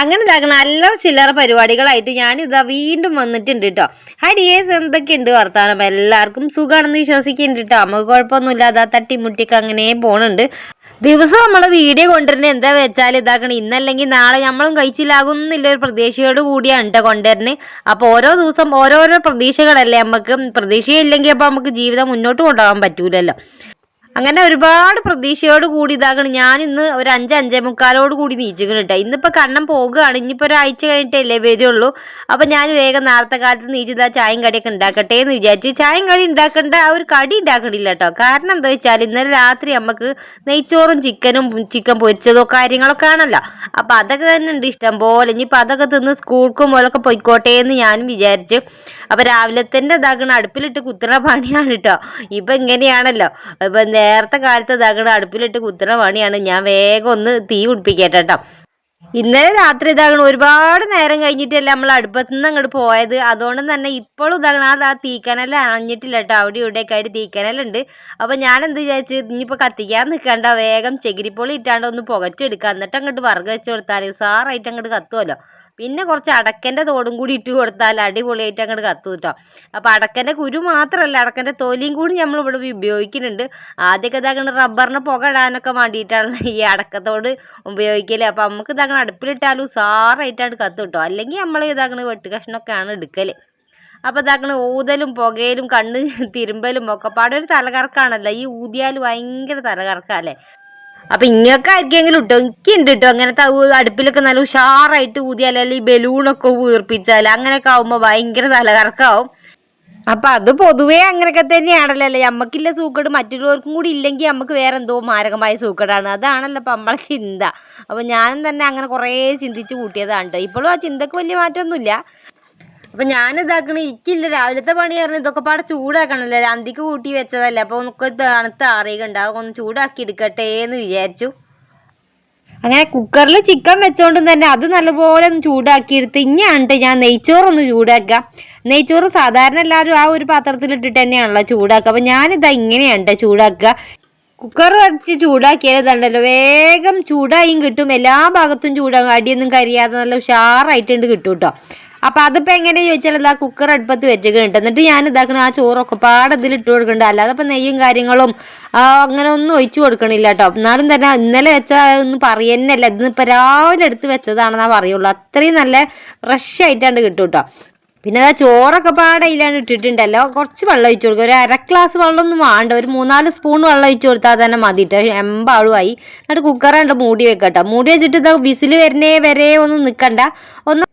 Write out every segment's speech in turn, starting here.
അങ്ങനെ ഇതാക്കണം നല്ല ചില്ലറ പരിപാടികളായിട്ട് ഞാൻ ഇതാ വീണ്ടും വന്നിട്ടുണ്ട് കേട്ടോ ഹൈ ഡിയേഴ്സ് എന്തൊക്കെയുണ്ട് വർത്താനം? എല്ലാവർക്കും സുഖമാണെന്ന് വിശ്വസിക്കുന്നുണ്ട് കേട്ടോ നമുക്ക് കുഴപ്പമൊന്നുമില്ല. അതാ തട്ടിമുട്ടിക്ക് അങ്ങനെ പോണുണ്ട്. ദിവസം നമ്മൾ വീഡിയോ കൊണ്ടുവരുന്നത് എന്താ വെച്ചാൽ ഇതാക്കണം ഇന്നല്ലെങ്കിൽ നാളെ നമ്മളും കഴിച്ചില്ലാകുന്നില്ല ഒരു പ്രതീക്ഷയോട് കൂടിയാണ് കേട്ടോ കൊണ്ടുവരുന്നത്. അപ്പോൾ ഓരോ ദിവസം ഓരോരോ പ്രതീക്ഷകളല്ലേ നമുക്ക്. പ്രതീക്ഷയില്ലെങ്കിൽ അപ്പോൾ നമുക്ക് ജീവിതം മുന്നോട്ട് കൊണ്ടുപോകാൻ പറ്റൂലല്ലോ. അങ്ങനെ ഒരുപാട് പ്രതീക്ഷയോട് കൂടി ഇതാകണം. ഞാൻ ഇന്ന് ഒരു അഞ്ച് അഞ്ചേ മുക്കാലോട് കൂടി നീച്ചിക്കണം കേട്ടോ ഇന്നിപ്പോൾ കണ്ണം പോകുകയാണ്. ഇനിയിപ്പോൾ ഒരാഴ്ച കഴിഞ്ഞിട്ടല്ലേ വരുള്ളൂ. അപ്പം ഞാൻ വേഗം നേരത്തെ കാലത്ത് നീച്ചിതാ ചായയും കടിയൊക്കെ ഉണ്ടാക്കട്ടെ എന്ന് വിചാരിച്ചു ചായം കടി ഉണ്ടാക്കേണ്ട ആ ഒരു കടി ഉണ്ടാക്കണില്ല കേട്ടോ കാരണം എന്താ വെച്ചാൽ ഇന്നലെ രാത്രി നമുക്ക് നെയ്ച്ചോറും ചിക്കനും ചിക്കൻ പൊരിച്ചതോ കാര്യങ്ങളൊക്കെ ആണല്ലോ. അപ്പം അതൊക്കെ തന്നെ ഉണ്ട് ഇഷ്ടം പോലെ. ഇനിയിപ്പോൾ അതൊക്കെ തിന്ന് സ്കൂൾക്കും പോലൊക്കെ പൊയ്ക്കോട്ടെ എന്ന് ഞാനും വിചാരിച്ചു. അപ്പം രാവിലത്തെ ഇതാക്കണം അടുപ്പിലിട്ട് കുത്തണ പണിയാണ് കേട്ടോ ഇപ്പം ഇങ്ങനെയാണല്ലോ. ഇപ്പം നേരത്തെ കാലത്ത് ഇതാകണ അടുപ്പിലിട്ട് കുത്തണ പണിയാണ്. ഞാൻ വേഗം ഒന്ന് തീ പിടിപ്പിക്കട്ടെ കേട്ടോ. ഇന്നലെ രാത്രി ഇതാകണം ഒരുപാട് നേരം കഴിഞ്ഞിട്ടല്ല നമ്മൾ അടുപ്പത്തു നിന്ന് അങ്ങോട്ട് പോയത്. അതുകൊണ്ട് തന്നെ ഇപ്പോഴും ഇതാകണം അത് ആ തീക്കനല്ല അണഞ്ഞിട്ടില്ല കേട്ടോ. അവിടെ ഇവിടെയൊക്കെ ആയിട്ട് തീക്കനലുണ്ട്. അപ്പോൾ ഞാൻ എന്ത് വിചാരിച്ചു? ഇനിയിപ്പോൾ കത്തിക്കാൻ നിൽക്കണ്ട. വേഗം ചകിരിപ്പൊളി ഇട്ടാണ്ട് ഒന്ന് പുകച്ചെടുക്കുക എന്നിട്ട് അങ്ങോട്ട് വറുക വെച്ച് കൊടുത്താൽ ഉസാറായിട്ട് അങ്ങോട്ട് കത്തുമല്ലോ പിന്നെ കുറച്ച് അടക്കന്റെ തോടും കൂടി ഇട്ട് കൊടുത്താൽ അടിപൊളിയായിട്ട് അങ്ങോട്ട് കത്തും കേട്ടോ അപ്പോൾ അടക്കന്റെ കുരു മാത്രമല്ല അടക്കന്റെ തൊലിയും കൂടി നമ്മൾ ഇവിടെ ഉപയോഗിക്കുന്നുണ്ട്. ആദ്യമൊക്കെ ഇതാകണ റബ്ബറിന് പുക ഇടാനൊക്കെ വേണ്ടിയിട്ടാണ് ഈ അടക്കത്തോട് ഉപയോഗിക്കൽ അപ്പോൾ നമുക്ക് ഇതാകണ അടുപ്പിലിട്ടാലും സാറായിട്ടാണ് കത്തും കേട്ടോ അല്ലെങ്കിൽ നമ്മൾ ഇതാകണ വെട്ട് കഷ്ണമൊക്കെയാണ് എടുക്കൽ അപ്പോൾ ഇതാക്കണ ഊതലും പുകയിലും കണ്ണ് തിരുമ്പലും ഒക്കെ പാടെ. ഒരു തലകറക്കാണല്ലോ. ഈ ഊതിയാൽ ഭയങ്കര തലകറക്കല്ലേ അപ്പൊ ഇങ്ങൊക്കെ ആർക്കെങ്കിലും ഇട്ടോ എനിക്കുണ്ട് കേട്ടോ അങ്ങനത്തെ അടുപ്പിലൊക്കെ നല്ല ഉഷാറായിട്ട് ഊതിയാൽ അല്ലെങ്കിൽ ബലൂണൊക്കെ വീർപ്പിച്ചാൽ അങ്ങനെയൊക്കെ ആവുമ്പോൾ ഭയങ്കര തലകറക്കാവും. അപ്പൊ അത് പൊതുവേ അങ്ങനെയൊക്കെ തന്നെയാണല്ലോ അല്ലേ? നമ്മക്കില്ല സൂക്കേട് മറ്റുള്ളവർക്കും കൂടി ഇല്ലെങ്കിൽ നമുക്ക് വേറെ എന്തോ മാരകമായ സൂക്കേടാണ്. അതാണല്ലോ അപ്പൊ നമ്മളെ ചിന്ത. അപ്പൊ ഞാനും തന്നെ അങ്ങനെ കുറേ ചിന്തിച്ചു കൂട്ടിയതാണ് കേട്ടോ ഇപ്പോഴും ആ ചിന്തക്ക് വലിയ മാറ്റമൊന്നുമില്ല അപ്പൊ ഞാൻ ഇതാക്കണ ഇക്കില്ല രാവിലത്തെ പണി പറഞ്ഞ ഇതൊക്കെ പാടെ ചൂടാക്കണല്ലോ. അന്തിക്ക് കൂട്ടി വെച്ചതല്ലേ. അപ്പോൾ നമുക്ക് തണുത്ത അറിയുകയുണ്ടാവും ഒന്ന് ചൂടാക്കി എടുക്കട്ടെ എന്ന് വിചാരിച്ചു. അങ്ങനെ കുക്കറിൽ ചിക്കൻ വെച്ചോണ്ട് തന്നെ അത് നല്ലപോലെ ഒന്ന് ചൂടാക്കിയെടുത്ത് ഇങ്ങാണ് ഞാൻ നെയ്ച്ചോറൊന്ന് ചൂടാക്കുക. നെയ്ച്ചോറ് സാധാരണ എല്ലാവരും ആ ഒരു പാത്രത്തിലിട്ടിട്ട് തന്നെയാണല്ലോ ചൂടാക്കുക. അപ്പം ഞാനിതാ ഇങ്ങനെയാണ് ചൂടാക്കുക. കുക്കർ വെച്ച് ചൂടാക്കിയാൽ ഇതുണ്ടല്ലോ വേഗം ചൂടായും കിട്ടും. എല്ലാ ഭാഗത്തും ചൂടാകും അടിയൊന്നും കരിയാതെ നല്ല ഉഷാറായിട്ടുണ്ട് കിട്ടും കേട്ടോ അപ്പം അതിപ്പോൾ എങ്ങനെ ചോദിച്ചാൽ എന്താ കുക്കർ അടുപ്പത്ത് വെച്ചിട്ടുണ്ട് എന്നിട്ട് ഞാൻ ഇതാക്കണ ആ ചോറൊക്കെ പാടെ ഇതിൽ ഇട്ട് കൊടുക്കണ്ട. അല്ലാതെ നെയ്യും കാര്യങ്ങളും അങ്ങനെ ഒന്നും ഒഴിച്ചു കൊടുക്കണില്ല കേട്ടോ എന്നാലും തന്നെ ഇന്നലെ വെച്ച ഒന്ന് പറയുന്നല്ല. ഇന്നിപ്പോൾ രാവിലെ എടുത്ത് വെച്ചതാണെന്നാ പറയുള്ളൂ. അത്രയും നല്ല ഫ്രഷ് ആയിട്ടാണ് കിട്ടും കേട്ടോ പിന്നെ അതാ ചോറൊക്കെ പാടെ ഇല്ലാണ്ട് ഇട്ടിട്ടുണ്ടല്ലോ കുറച്ച് വെള്ളം ഒഴിച്ചു കൊടുക്കുക ഒരു അര ഗ്ലാസ് വെള്ളമൊന്നും വേണ്ട. ഒരു മൂന്നാൽ സ്പൂൺ വെള്ളം ഒഴിച്ചു കൊടുത്താൽ തന്നെ മതി കേട്ടോ എമ്പാളുമായി എന്നിട്ട് കുക്കറുണ്ട് മൂടി വെക്കട്ടോ മൂടി വെച്ചിട്ട് ഇത് വിസിൽ വരുന്നേ വരെ ഒന്നും നിൽക്കണ്ട ഒന്ന്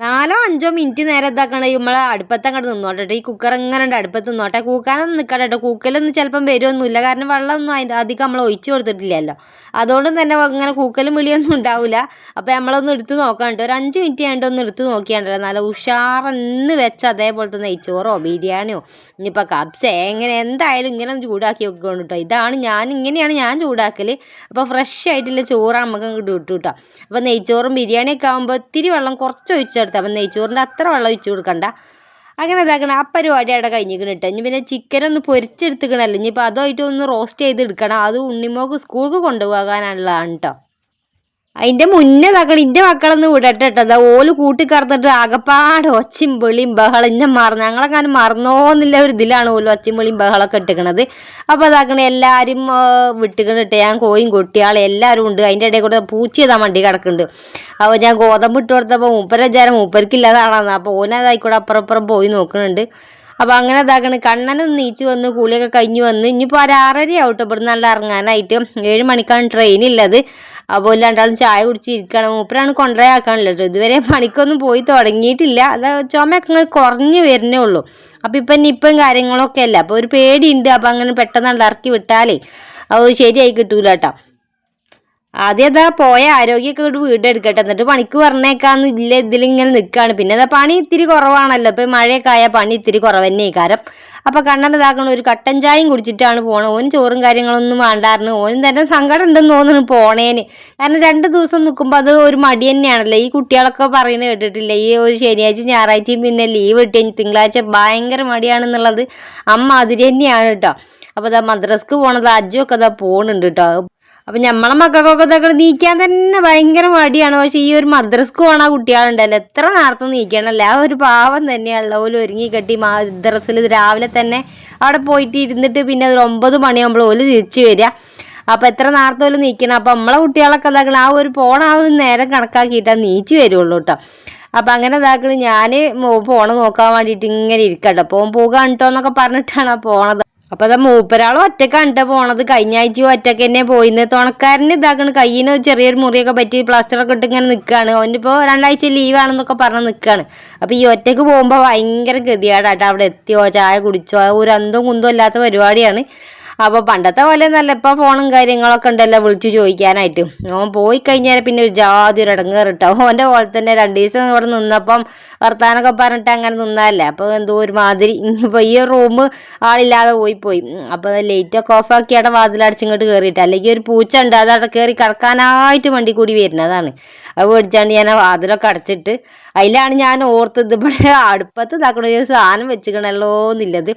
നാലോ അഞ്ചോ മിനിറ്റ് നേരം ഇതാക്കണ നമ്മളെ അടുപ്പത്ത് അങ്ങോട്ട് നിന്നോട്ടെ ഈ കുക്കർ എങ്ങനെ ഉണ്ട് അടുപ്പത്ത് നിന്നോട്ടെ. കൂക്കാനൊന്നും നിൽക്കട്ടെ കേട്ടോ കൂക്കലൊന്നും ചിലപ്പം വരുമൊന്നുമില്ല കാരണം വെള്ളമൊന്നും അതിന്റെ അധികം നമ്മൾ ഒഴിച്ചു കൊടുത്തിട്ടില്ലല്ലോ. അതുകൊണ്ട് തന്നെ അങ്ങനെ കൂക്കലും വിളിയൊന്നും ഉണ്ടാവില്ല അപ്പോൾ നമ്മളൊന്ന് എടുത്ത് നോക്കാണ്ട് ഒരു അഞ്ച് മിനിറ്റ് ആയിട്ട് ഒന്ന് എടുത്ത് നോക്കിയാണ്ടല്ലോ. നല്ല ഉഷാറെന്ന് വെച്ച അതേപോലത്തെ നെയ്ച്ചോറോ ബിരിയാണിയോ ഇനിയിപ്പോൾ കബ്സേ എങ്ങനെ എന്തായാലും ഇങ്ങനെ ഒന്ന് ചൂടാക്കി വെക്കൊണ്ട് കേട്ടോ ഇതാണ് ഞാൻ ഇങ്ങനെയാണ് ഞാൻ ചൂടാക്കൽ അപ്പോൾ ഫ്രഷ് ആയിട്ടുള്ള ചോറ് നമുക്ക് കിട്ടും കേട്ടോ അപ്പോൾ നെയ്ച്ചോറും ബിരിയാണിയൊക്കെ ആകുമ്പോൾ ഇത്തിരി വെള്ളം കുറച്ച് ഒഴിച്ചെടുത്ത് അപ്പം നെയ്ച്ചോറിന്റെ അത്ര വെള്ളം ഒഴിച്ച് കൊടുക്കണ്ട. അങ്ങനെ ഇതാക്കണം ആ പരിപാടി അവിടെ കഴിഞ്ഞിരിക്കണം കേട്ടോ. ഇനി പിന്നെ ചിക്കൻ ഒന്ന് പൊരിച്ചെടുത്തുക്കണല്ലോ? ഇനിയിപ്പോൾ അതുമായിട്ട് ഒന്ന് റോസ്റ്റ് ചെയ്ത് എടുക്കണം അത് ഉണ്ണിമോക്ക് സ്കൂൾക്ക് കൊണ്ടുപോകാനുള്ളതാണ് കേട്ടോ. അതിന്റെ മുന്നേ തകൾ എന്റെ മക്കളൊന്ന് വിടട്ടെ കേട്ടോ അതാ ഓൽ കൂട്ടി കറന്നിട്ട് ആകപ്പാട് ഒച്ചയും വെളിയും ബഹളം. ഇന്നെ മറന്നു ഞങ്ങളെങ്ങാനും മറന്നോന്നില്ല ഒരു ഇതിലാണ് ഓൽ ഒച്ചയും വെളിയും ബഹളമൊക്കെ ഇട്ടിക്കണത്. അപ്പോൾ അതാക്കണ എല്ലാരും വിട്ടുകണിട്ട് ഞാൻ കോയും കൊട്ടിയാളെ എല്ലാവരും ഉണ്ട്. അതിന്റെ ഇടയിൽ കൂടെ പൂച്ച വണ്ടി കിടക്കുന്നുണ്ട് അപ്പോൾ ഞാൻ ഗോതമ്പ് ഇട്ട് കൊടുത്തപ്പോൾ മൂപ്പര വിചാരം മൂപ്പർക്കില്ലാതാണെന്ന് അപ്പോൾ ഓനതായിക്കൂടെ അപ്പുറപ്പുറം അപ്പുറം പോയി നോക്കുന്നുണ്ട് അപ്പോൾ അങ്ങനെ ഇതാക്കണ്. കണ്ണനും നീച്ച് വന്ന് കൂളിയൊക്കെ കഴിഞ്ഞ് വന്ന് ഇനിയിപ്പോൾ ഒരു ആറര ആവട്ടെ. ഇവിടെ നല്ല ഇറങ്ങാനായിട്ട് ഏഴ് മണിക്കാണ് ട്രെയിൻ ഉള്ളത് അപ്പോൾ രണ്ടാളും ചായ കുടിച്ചിരിക്കുകയാണ് മൂപ്പരാണ് കൊണ്ടുപോയാക്കാണല്ലോ കേട്ടോ. ഇതുവരെ പണിക്കൊന്നും പോയി തുടങ്ങിയിട്ടില്ല. അത് ചുമയൊക്കെ ഇങ്ങനെ കുറഞ്ഞു വരുന്നേ ഉള്ളൂ. അപ്പോൾ ഇപ്പം നിപ്പം കാര്യങ്ങളൊക്കെ അല്ല? അപ്പോൾ ഒരു പേടിയുണ്ട്. അപ്പോൾ അങ്ങനെ പെട്ടെന്ന് ഇറക്കി വിട്ടാലേ. അത് ശരിയായി കിട്ടൂല കേട്ടോ. ആദ്യം അതാ പോയ ആരോഗ്യമൊക്കെ ഒരു വീടെടുക്കട്ടെ. എന്നിട്ട് പണിക്ക് പറഞ്ഞേക്കാന്ന് ഇല്ല ഇതിലിങ്ങനെ നിൽക്കുകയാണ് പിന്നെ അതാ പണി ഇത്തിരി കുറവാണല്ലോ. ഇപ്പം മഴയൊക്കെ ആയാൽ പണി ഇത്തിരി കുറവ് തന്നെ കാരം അപ്പം കണ്ണൻ ഇതാക്കണ ഒരു കട്ടൻ ചായയും കുടിച്ചിട്ടാണ് പോണത്. ഓനും ചോറും കാര്യങ്ങളൊന്നും വേണ്ടായിരുന്നു ഓനും തന്നെ സങ്കടം ഉണ്ടെന്ന് തോന്നുന്നു പോണേന്. കാരണം രണ്ട് ദിവസം നിൽക്കുമ്പോൾ അത് ഒരു മടി തന്നെയാണല്ലോ. ഈ കുട്ടികളൊക്കെ പറയുന്നത് കേട്ടിട്ടില്ല? ഈ ഒരു ശനിയാഴ്ച ഞായറാഴ്ചയും പിന്നെ ലീവ് കിട്ടി തിങ്കളാഴ്ച ഭയങ്കര മടിയാണെന്നുള്ളത് അമ്മ അതിരി തന്നെയാണ് കേട്ടോ. അപ്പോൾ ഇതാ മദ്രസ്ക്ക് പോണത് അജുവൊക്കെ ഇതാ പോണുണ്ട് കേട്ടോ. അപ്പം നമ്മളെ മക്കൾക്കൊക്കെ ഇതൊക്കെ നീക്കാൻ തന്നെ ഭയങ്കര മടിയാണ്. പക്ഷേ ഈ ഒരു മദ്രസ്ക്ക് പോണ കുട്ടികളുണ്ടല്ലോ. എത്ര നേരത്തെ നീക്കണല്ലേ? ആ ഒരു പാവം തന്നെയാണല്ലോ. ഓൽ ഒരുങ്ങി കെട്ടി മദ്രസിൽ രാവിലെ തന്നെ അവിടെ പോയിട്ട് ഇരുന്നിട്ട് പിന്നെ ഒരു ഒമ്പത് മണിയാകുമ്പോൾ ഓൽ തിരിച്ചു വരിക. അപ്പം എത്ര നേരത്തെ ഓൽ നീക്കണം? അപ്പം നമ്മളെ കുട്ടികളൊക്കെ ഇതാക്കണം ആ ഒരു പോണ ആ ഒരു നേരം കണക്കാക്കിയിട്ടാണ് നീച്ചു വരുള്ളൂ കേട്ടോ. അപ്പം അങ്ങനെ ഇതാക്കണം ഞാൻ പോണ നോക്കാൻ വേണ്ടിയിട്ട് ഇങ്ങനെ ഇരിക്കട്ടോ പോകാൻ പോകാൻ കേട്ടോ എന്നൊക്കെ പറഞ്ഞിട്ടാണ് പോണത് അപ്പൊ അതാ മൂപ്പരാൾ ഒറ്റക്കാണ് പോണത്. കഴിഞ്ഞ ആഴ്ച ഒറ്റയ്ക്ക് തന്നെ പോയിന്ന്. തുണക്കാരന് ഇതാക്കണ്. കയ്യിന് ചെറിയൊരു മുറിയൊക്കെ പറ്റി പ്ലാസ്റ്ററൊക്കെ ഇട്ട് ഇങ്ങനെ നിൽക്കുകയാണ് അവനിപ്പോൾ രണ്ടാഴ്ച ലീവാണെന്നൊക്കെ പറഞ്ഞ് നിൽക്കുകയാണ് അപ്പോൾ ഈ ഒറ്റയ്ക്ക് പോകുമ്പോൾ ഭയങ്കര ഗതിയാടാട്ടോ അവിടെ എത്തിയോ? ചായ കുടിച്ചോ? ഒരു അന്തവും കുന്തവും ഇല്ലാത്ത പരിപാടിയാണ്. അപ്പോൾ പണ്ടത്തെ പോലെ നല്ല ഇപ്പോൾ ഫോണും കാര്യങ്ങളൊക്കെ ഉണ്ടല്ലോ വിളിച്ചു ചോദിക്കാനായിട്ട്. ഓൻ പോയി കഴിഞ്ഞാൽ പിന്നെ ഒരു ജാതി ഒരു ഇടങ്ങേറിട്ടോ ഓന്റെ പോലെ തന്നെ രണ്ട് ദിവസം ഇവിടെ നിന്നപ്പം വർത്താനൊക്കെ പറഞ്ഞിട്ട് അങ്ങനെ നിന്നാലേ അപ്പോൾ എന്തോ ഒരു മാതിരി ഇപ്പോൾ ഈ റൂം ആളില്ലാതെ പോയി പോയി. അപ്പോൾ ലൈറ്റൊക്കെ ഓഫാക്കി അവിടെ വാതിലടച്ചിങ്ങോട്ട് കയറിയിട്ട് അല്ലെങ്കിൽ ഒരു പൂച്ച ഉണ്ട് അത് അവിടെ കയറി കിടക്കാനായിട്ട് വണ്ടി കൂടി വരുന്നതാണ്. അത് മേടിച്ചാണ്ട് ഞാൻ വാതിലൊക്കെ അടച്ചിട്ട് അതിലാണ് ഞാൻ ഓർത്തത്. ഇവിടെ അടുപ്പത്ത് ഇതാക്കണ ഒരു സാധനം വെച്ചിക്കണല്ലോ എന്നുള്ളത്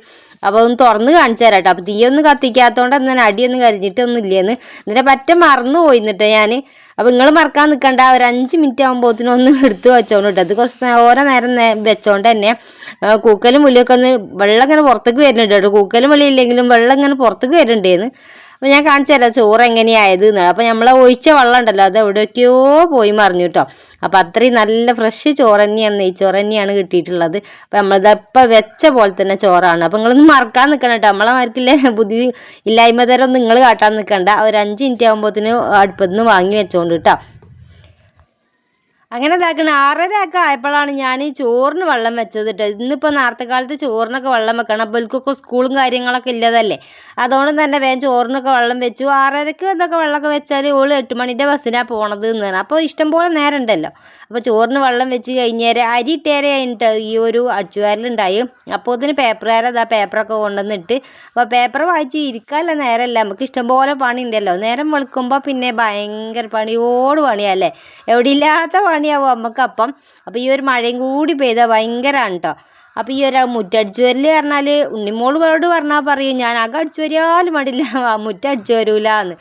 അപ്പോൾ ഒന്ന് തുറന്ന് കാണിച്ചു തരാം കേട്ടോ അപ്പോൾ തീയൊന്നും കത്തിക്കാത്തതുകൊണ്ട് എന്നാൽ അടിയൊന്നും കരിഞ്ഞിട്ടൊന്നും ഇല്ലേന്ന് എന്നിട്ട് പറ്റ മറന്നു പോയി എന്നിട്ട് ഞാൻ അപ്പോൾ നിങ്ങൾ മറക്കാൻ നിൽക്കണ്ട ഒരു അഞ്ച് മിനിറ്റ് ആകുമ്പോഴത്തേനും ഒന്ന് എടുത്ത് വെച്ചോണ്ട് കേട്ടോ അത് കുറച്ച് ഓരോ നേരം വെച്ചോണ്ട് തന്നെ കൂക്കലും മുല്ലൊക്കെ ഒന്ന് വെള്ളം ഇങ്ങനെ പുറത്തേക്ക് വരുന്നുണ്ട് കേട്ടോ കൂക്കലും ഇല്ലെങ്കിലും വെള്ളം ഇങ്ങനെ പുറത്തേക്ക് വരുന്നുണ്ടേന്ന്. അപ്പോൾ ഞാൻ കാണിച്ചു തരാം ചോറ് എങ്ങനെയായത് എന്നുള്ളത് അപ്പോൾ നമ്മൾ ഒഴിച്ച വെള്ളം ഉണ്ടല്ലോ അത് എവിടെയൊക്കെയോ പോയി മറിഞ്ഞു കേട്ടോ അപ്പോൾ അത്രയും നല്ല ഫ്രഷ് ചോറ് തന്നെയാണ് നെയ്ച്ചോറ് തന്നെയാണ് കിട്ടിയിട്ടുള്ളത്. അപ്പോൾ നമ്മളിത് ഇപ്പം വെച്ച പോലെ തന്നെ ചോറാണ്. അപ്പോൾ നിങ്ങളൊന്നും മറക്കാൻ നിൽക്കണം കേട്ടോ നമ്മളെ മാർക്കില്ലേ ബുദ്ധി ഇല്ലായ്മ തരം നിങ്ങൾ കാട്ടാൻ നിൽക്കണ്ട. ഒരു അഞ്ച് മിനിറ്റ് ആകുമ്പോഴത്തേന് അടുപ്പത്ത് നിന്ന് വാങ്ങി വെച്ചോണ്ട് കേട്ടോ അങ്ങനെ ഇതാക്കണ. ആറര ഒക്കെ ആയപ്പോഴാണ് ഞാൻ ഈ ചോറിന് വെള്ളം വെച്ചത് കേട്ടോ ഇന്നിപ്പോൾ നേരത്തെ കാലത്ത് ചോറിനൊക്കെ വെള്ളം വെക്കണം. അപ്പോൾ എനിക്കൊക്കെ സ്കൂളും കാര്യങ്ങളൊക്കെ ഇല്ലതല്ലേ? അതുകൊണ്ട് തന്നെ വേഗം ചോറിനൊക്കെ വെള്ളം വെച്ചു. ആറരക്ക് ഇതൊക്കെ വെള്ളമൊക്കെ വെച്ചാൽ ഓൾ എട്ട് മണിന്റെ ബസ്സിനാണ് പോണത് എന്നാണ് അപ്പോൾ ഇഷ്ടംപോലെ നേരം ഉണ്ടല്ലോ. അപ്പോൾ ചോറിന് വെള്ളം വെച്ച് കഴിഞ്ഞേരെ അരി ഇട്ടേരെ കഴിഞ്ഞിട്ട് ഈ ഒരു അടിച്ചുവാരലുണ്ടായി. അപ്പോൾ ഇതിന് പേപ്പറുകാരെ അതാ പേപ്പറൊക്കെ കൊണ്ടുവന്നിട്ട് അപ്പോൾ പേപ്പർ വായിച്ച് ഇരിക്കാനല്ല നേരമല്ല. നമുക്ക് ഇഷ്ടംപോലെ പണി ഉണ്ടല്ലോ നേരം വെളുക്കുമ്പോൾ പിന്നെ ഭയങ്കര പണിയോട് പണിയല്ലേ? എവിടെയില്ലാത്ത പണിയാവും നമുക്ക് അപ്പം അപ്പോൾ ഈ ഒരു മഴയും കൂടി പെയ്താൽ ഭയങ്കരമാണ് കേട്ടോ അപ്പോൾ ഈ ഒരു മുറ്റടിച്ചു വരൽ പറഞ്ഞാൽ ഉണ്ണിമോളോട് പറഞ്ഞാൽ പറയും ഞാൻ അകം അടിച്ചു വരിയാലും മടില്ല മുറ്റടിച്ചു വരൂല എന്ന്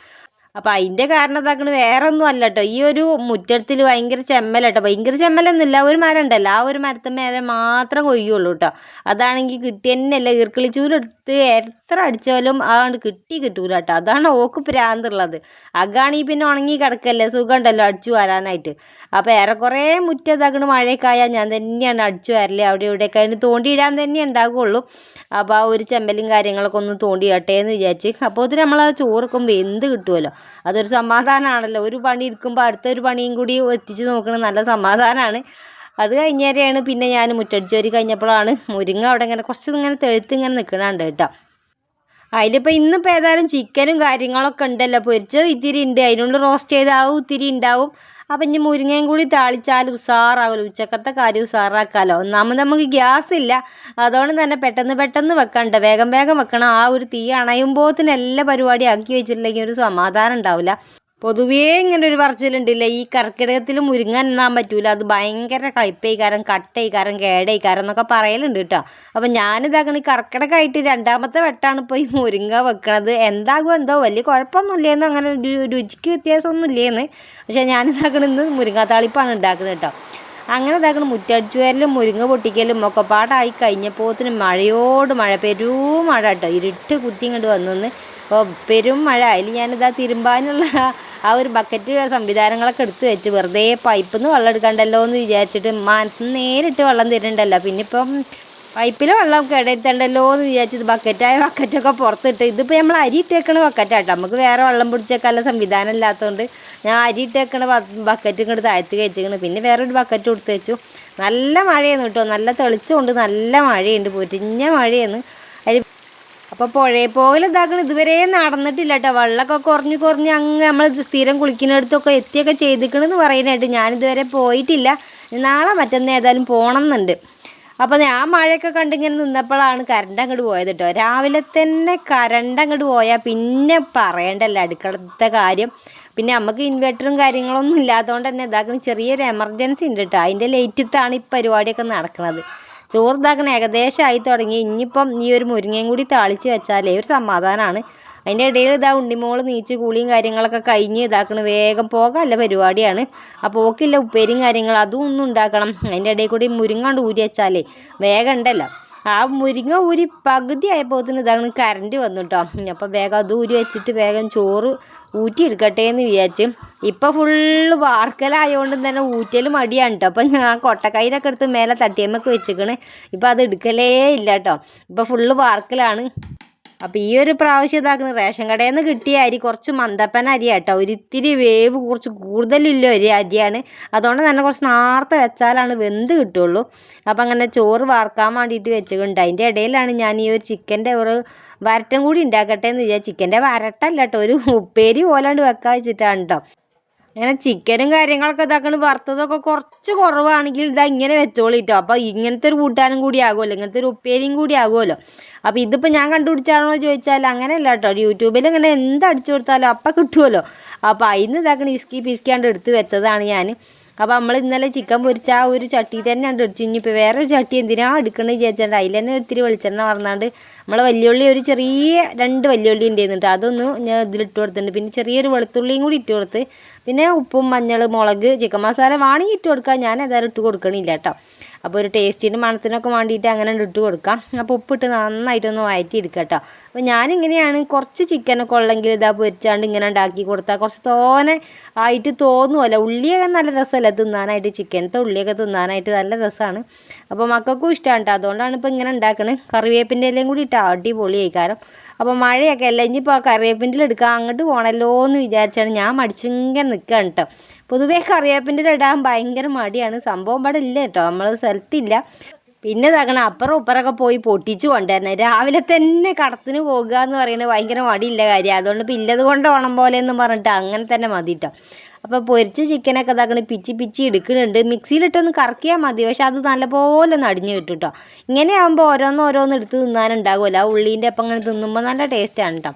അപ്പം അതിന്റെ കാരണം ഇതാക്കണ വേറെ ഒന്നും അല്ല കേട്ടോ ഈ ഒരു മുറ്റത്തിൽ ഭയങ്കര ചെമ്മല കേട്ടോ ഭയങ്കര ചെമ്മലൊന്നുമില്ല ഒരു മരം ഉണ്ടല്ലോ. ആ ഒരു മരത്തെ മേലെ മാത്രം കൊയ്യുള്ളൂ കേട്ടോ അതാണെങ്കിൽ കിട്ടി തന്നെയല്ല ഈർക്കിളിച്ചൂരെടുത്ത് എത്ര അടിച്ചാലും അതുകൊണ്ട് കിട്ടി കിട്ടൂല കേട്ടോ അതാണ് ഓക്ക് പ്രാന്തുള്ളത്. അകാണെങ്കിൽ പിന്നെ ഉണങ്ങി കിടക്കല്ലേ? സുഖം ഉണ്ടല്ലോ അടിച്ചു വരാനായിട്ട്. അപ്പോൾ ഏറെക്കുറെ മുറ്റത്താക്കണ മഴയൊക്കെ ഞാൻ തന്നെയാണ് അടിച്ചു വരൽ. അവിടെ ഇവിടെയൊക്കെ അതിന് തോണ്ടിയിടാൻ തന്നെ ഉണ്ടാകുള്ളൂ അപ്പോൾ ആ ഒരു ചെമ്മലും കാര്യങ്ങളൊക്കെ ഒന്ന് തോണ്ടിയിട്ടെ എന്ന് വിചാരിച്ച്. അപ്പോൾ ഇത് നമ്മൾ ആ ചോറൊക്കെ എന്ത് കിട്ടുമല്ലോ അതൊരു സമാധാനമാണല്ലോ ഒരു പണി ഇരിക്കുമ്പോൾ അടുത്തൊരു പണിയും കൂടി എത്തിച്ച് നോക്കണത് നല്ല സമാധാനമാണ് അത് കഴിഞ്ഞേരെയാണ് പിന്നെ ഞാൻ മുറ്റടിച്ചോരി കഴിഞ്ഞപ്പോഴാണ് മുരിങ്ങ അവിടെ ഇങ്ങനെ കുറച്ച് ഇങ്ങനെ തെഴുത്ത് ഇങ്ങനെ നിൽക്കണുണ്ട് കേട്ടോ. അതിലിപ്പോൾ ഇന്നിപ്പോൾ ഏതായാലും ചിക്കനും കാര്യങ്ങളൊക്കെ ഉണ്ടല്ലോ. പൊരിച്ചത് ഇത്തിരി ഉണ്ട് അതിനുള്ളിൽ റോസ്റ്റ് ചെയ്താവും ഇത്തിരി ഉണ്ടാവും അപ്പം ഇനി മുരിങ്ങയും കൂടി താളിച്ചാൽ ഉഷാറാവുമല്ലോ ഉച്ചക്കത്തെ കാര്യം ഉഷാറാക്കാമല്ലോ ഒന്നാമത് നമുക്ക് ഗ്യാസ് ഇല്ല. അതുകൊണ്ട് തന്നെ പെട്ടെന്ന് പെട്ടെന്ന് വെക്കണ്ട. വേഗം വേഗം വെക്കണം. ആ ഒരു തീ അണയുമ്പോഴത്തിന് എല്ലാ പരിപാടി ആക്കി വെച്ചിട്ടില്ലെങ്കിൽ ഒരു സമാധാനം ഉണ്ടാവില്ല പൊതുവേ ഇങ്ങനെ ഒരു പറച്ചിലുണ്ടല്ലേ ഈ കർക്കിടകത്തിൽ മുരിങ്ങ തിന്നാൻ പറ്റൂല അത് ഭയങ്കര കയ്പൈകാരം കട്ടൈകാരം കേടൈകാരം എന്നൊക്കെ പറയലുണ്ട് കേട്ടോ. അപ്പം ഞാനിതാക്കണ കർക്കിടകമായിട്ട് രണ്ടാമത്തെ വെട്ടാണ് ഇപ്പോൾ ഈ മുരിങ്ങ വെക്കണത്. എന്താകും എന്തോ വലിയ കുഴപ്പമൊന്നുമില്ലേന്ന് അങ്ങനെ രുചിക്ക് വ്യത്യാസമൊന്നും ഇല്ലേന്ന് പക്ഷേ ഞാനിതാക്കണ ഇന്ന് മുരിങ്ങ താളിപ്പാണ് ഉണ്ടാക്കുന്നത് കേട്ടോ. അങ്ങനെ ഇതാക്കണം മുറ്റടിച്ചു വരലും മുരിങ്ങ പൊട്ടിക്കലും ഒക്കെ പാടായി കഴിഞ്ഞപ്പോത്തിന് മഴയോട് മഴ പെരൂ മഴ കേട്ടോ. ഇരുട്ട് കുത്തി ഇങ്ങോട്ട് വന്നു അപ്പോൾ പെരും മഴ. അതിൽ ഞാനിതാ തിരുമ്പാനുള്ള ആ ഒരു ബക്കറ്റ് സംവിധാനങ്ങളൊക്കെ എടുത്ത് വെച്ച് വെറുതെ പൈപ്പിൽ നിന്ന് വെള്ളം എടുക്കണ്ടല്ലോ എന്ന് വിചാരിച്ചിട്ട് മനസ്സിന് നേരിട്ട് വെള്ളം തരുന്നുണ്ടല്ലോ. പിന്നെ ഇപ്പം പൈപ്പിൽ വെള്ളം കിടത്തണ്ടല്ലോ എന്ന് വിചാരിച്ചത് ബക്കറ്റായ ബക്കറ്റൊക്കെ പുറത്തിട്ട് ഇതിപ്പോൾ നമ്മൾ അരി ഇട്ടേക്കണ ബക്കറ്റാട്ടോ നമുക്ക് വേറെ വെള്ളം പിടിച്ചേക്കാനുള്ള സംവിധാനം ഇല്ലാത്തതുകൊണ്ട് ഞാൻ അരി ഇട്ടേക്കണ ബക്കറ്റ് ഇങ്ങോട്ട് താഴ്ത്തി കഴിച്ചേക്കണ് പിന്നെ വേറൊരു ബക്കറ്റ് കൊടുത്ത് വെച്ചു. നല്ല മഴയാണ് കേട്ടോ. നല്ല തെളിച്ചുകൊണ്ട് നല്ല മഴയുണ്ട്. പൊരിഞ്ഞ മഴയാണ്. അപ്പോൾ പുഴയെ പോലെ ഇതാക്കണം. ഇതുവരെ നടന്നിട്ടില്ല കേട്ടോ വെള്ളമൊക്കെ കുറഞ്ഞ് കുറഞ്ഞ് അങ്ങ് നമ്മൾ സ്ഥിരം കുളിക്കുന്നിടത്തൊക്കെ എത്തിയൊക്കെ ചെയ്തിക്കണമെന്ന് പറയുന്നതായിട്ട് ഞാനിതുവരെ പോയിട്ടില്ല. നാളെ മറ്റന്ന് ഏതായാലും പോകണം എന്നുണ്ട് അപ്പോൾ ഞാൻ മഴയൊക്കെ കണ്ടിങ്ങനെ നിന്നപ്പോഴാണ് കറണ്ട് അങ്ങോട്ട് പോയത് കേട്ടോ. രാവിലെ തന്നെ കറണ്ട് അങ്ങോട്ട് പോയാൽ പിന്നെ പറയണ്ടല്ലോ അടുക്കളത്തെ കാര്യം. പിന്നെ നമുക്ക് ഇൻവെർട്ടറും കാര്യങ്ങളൊന്നും ഇല്ലാത്തതുകൊണ്ട് തന്നെ ഇതാക്കുന്ന ചെറിയൊരു എമർജൻസി ഉണ്ട് കേട്ടോ. അതിന്റെ ലേറ്റത്താണ് ഈ പരിപാടിയൊക്കെ നടക്കുന്നത് ചോറ് ഇതാക്കണ ഏകദേശം ആയി തുടങ്ങി. ഇനിയിപ്പം ഈ ഒരു മുരിങ്ങയും കൂടി താളിച്ച് വെച്ചാലേ ഒരു സമാധാനമാണ് അതിന്റെ ഇടയിൽ ഇതാ ഉണ്ണിമോൾ നീച്ച് കൂളിയും കാര്യങ്ങളൊക്കെ കഴിഞ്ഞ് ഇതാക്കണ. വേഗം പോകാല്ല പരിപാടിയാണ്. അപ്പോൾ ഓക്കില്ല ഉപ്പേരിയും കാര്യങ്ങൾ അതും ഒന്നും ഉണ്ടാക്കണം. അതിന്റെ ഇടയിൽ കൂടി മുരിങ്ങാണ്ട് ഊരി വെച്ചാലേ വേഗം ഉണ്ടല്ലോ. ആ മുരിങ്ങ ഊരി പകുതി ആയപ്പോത്തിന് ഇതാണ് കറണ്ട് വന്നു കേട്ടോ അപ്പോൾ വേഗം അത് ഊരി വെച്ചിട്ട് വേഗം ചോറ് ഊറ്റി എടുക്കട്ടെ എന്ന് വിചാരിച്ച് ഇപ്പോൾ ഫുള്ള് വാർക്കലായതുകൊണ്ട് തന്നെ ഊറ്റൽ മടിയാണ് കേട്ടോ അപ്പം ഞാൻ കൊട്ടക്കൈയിലൊക്കെ എടുത്ത് മേലെ തട്ടിയമ്മക്ക് വെച്ചിക്കണ്. ഇപ്പോൾ അത് എടുക്കലേ ഇല്ല കേട്ടോ ഇപ്പോൾ ഫുള്ള് വാർക്കലാണ്. അപ്പോൾ ഈ ഒരു പ്രാവശ്യം ഇതാക്കുന്നത് റേഷൻ കടയിൽ നിന്ന് കിട്ടിയ അരി കുറച്ച് മന്ദപ്പൻ അരി കേട്ടോ ഒരിത്തിരി വേവ് കുറച്ച് കൂടുതലില്ല ഒരു അരിയാണ്. അതുകൊണ്ട് തന്നെ കുറച്ച് നാർത്ത വെച്ചാലാണ് വെന്ത് കിട്ടുള്ളൂ. അപ്പോൾ അങ്ങനെ ചോറ് വാർക്കാൻ വേണ്ടിയിട്ട് വെച്ചിട്ടുണ്ട്. അതിന്റെ ഇടയിലാണ് ഞാൻ ഈ ഒരു ചിക്കന്റെ ഒരു വരട്ടം കൂടി ഉണ്ടാക്കട്ടെ എന്ന് വിചാരിച്ചു. ചിക്കന്റെ വരട്ടല്ല കേട്ടോ. ഒരു ഉപ്പേരി പോലാണ്ട് വെക്കാൻ വെച്ചിട്ടാണ് കേട്ടോ. അങ്ങനെ ചിക്കനും കാര്യങ്ങളൊക്കെ ഇതാക്കണ വറുത്തതൊക്കെ കുറച്ച് കുറവാണെങ്കിൽ ഇതാ ഇങ്ങനെ വെച്ചോളിട്ടോ അപ്പോൾ ഇങ്ങനത്തെ ഒരു കൂട്ടാനും കൂടി ആകുമല്ലോ ഇങ്ങനത്തെ ഒരു ഉപ്പേരിയും കൂടി ആകുമല്ലോ. അപ്പോൾ ഇതിപ്പോൾ ഞാൻ കണ്ടുപിടിച്ചാണോ ചോദിച്ചാൽ അങ്ങനെയല്ല കേട്ടോ യൂട്യൂബിൽ ഇങ്ങനെ എന്ത് അടിച്ചു കൊടുത്താലും അപ്പം കിട്ടുമല്ലോ അപ്പോൾ അതിന് ഇതാക്കണ ഇസ്കി പിസ്കിയാണ്ട് എടുത്ത് വെച്ചതാണ് ഞാൻ അപ്പോൾ നമ്മൾ ഇന്നലെ ചിക്കൻ പൊരിച്ച ആ ഒരു ചട്ടി തന്നെ ഉണ്ട് അടിച്ചു ഇനിയിപ്പോൾ വേറൊരു ചട്ടി എന്തിനാ എടുക്കണമെന്ന് വിചാരിച്ചിട്ടുണ്ട് അതിൽ തന്നെ ഒത്തിരി വെളിച്ചെണ്ണ പറഞ്ഞാണ്ട് നമ്മളെ വലിയുള്ളി ഒരു ചെറിയ രണ്ട് വലിയുള്ളി ഉണ്ടായിരുന്നിട്ട് അതൊന്ന് ഞാൻ ഇതിലിട്ട് കൊടുത്തിട്ടുണ്ട്. പിന്നെ ചെറിയൊരു വെളുത്തുള്ളിയും കൂടി ഇട്ട് കൊടുത്ത് പിന്നെ ഉപ്പും മഞ്ഞൾ മുളക് ചിക്കൻ മസാല വേണമെങ്കിൽ ഇട്ട് കൊടുക്കാം ഞാൻ ഏതായാലും ഇട്ട് കൊടുക്കണില്ല കേട്ടോ. അപ്പോൾ ഒരു ടേസ്റ്റിനും മണത്തിനൊക്കെ വേണ്ടിയിട്ട് അങ്ങനെ ഇട്ട് കൊടുക്കാം. അപ്പോൾ ഉപ്പിട്ട് നന്നായിട്ടൊന്ന് വഴറ്റിയെടുക്കുക കേട്ടോ അപ്പോൾ ഞാനിങ്ങനെയാണ് കുറച്ച് ചിക്കനൊക്കെ ഉള്ളെങ്കിൽ ഇതാ പൊരിച്ചാണ്ട് ഇങ്ങനെ ഉണ്ടാക്കി കൊടുത്താൽ കുറച്ച് തോനെ ആയിട്ട് തോന്നുമല്ലോ ഉള്ളിയൊക്കെ നല്ല രസമല്ലേ? തിന്നാനായിട്ട് ചിക്കനത്തെ ഉള്ളിയൊക്കെ തിന്നാനായിട്ട് നല്ല രസമാണ് അപ്പോൾ മക്കൾക്കും ഇഷ്ടമാണ് കേട്ടോ അതുകൊണ്ടാണ് ഇപ്പോൾ ഇങ്ങനെ ഉണ്ടാക്കണത് കറിവേപ്പിന്റെ എല്ലാം കൂടി ഇട്ടാൽ അടിപൊളിയായി കാരണം അപ്പോൾ മഴയൊക്കെ അല്ല? ഇനിയിപ്പോൾ കറിവേപ്പിന്റെ എടുക്കാം അങ്ങോട്ട് പോകണമല്ലോ എന്ന് വിചാരിച്ചാണ് ഞാൻ മടിച്ചിങ്ങനെ നിൽക്കുകയാണ് കേട്ടോ പൊതുവേ കറിവേപ്പിന്റെ ഇടാൻ ഭയങ്കര മടിയാണ്. സംഭവം ഇവിടെ ഇല്ല കേട്ടോ. നമ്മൾ സ്ഥലത്തില്ല. പിന്നെ തകണ അപ്പുറം ഇപ്പുറമൊക്കെ പോയി പൊട്ടിച്ച് കൊണ്ടുവരണം രാവിലെ തന്നെ കടത്തിന് പോകുക എന്ന് പറയുന്നത് ഭയങ്കര മടിയില്ല കാര്യം. അതുകൊണ്ട് ഇപ്പം ഇല്ലത് കൊണ്ട് ഓണം പോലെ എന്ന് പറഞ്ഞിട്ട് അങ്ങനെ തന്നെ മതി കേട്ടോ അപ്പോൾ പൊരിച്ച ചിക്കനൊക്കെ ഇതാക്കണ പിച്ചി പിച്ചി എടുക്കുന്നുണ്ട്. മിക്സിയിലിട്ടൊന്ന് കറക്കിയാൽ മതി. പക്ഷെ അത് നല്ലപോലെ ഒന്ന് അടിഞ്ഞ് കിട്ടും കേട്ടോ ഇങ്ങനെ ആകുമ്പോൾ ഓരോന്ന് ഓരോന്ന് എടുത്ത് തിന്നാനുണ്ടാകുമല്ലോ. ആ ഉള്ളീന്റെ അപ്പം അങ്ങനെ തിന്നുമ്പോൾ നല്ല ടേസ്റ്റാണ് കേട്ടോ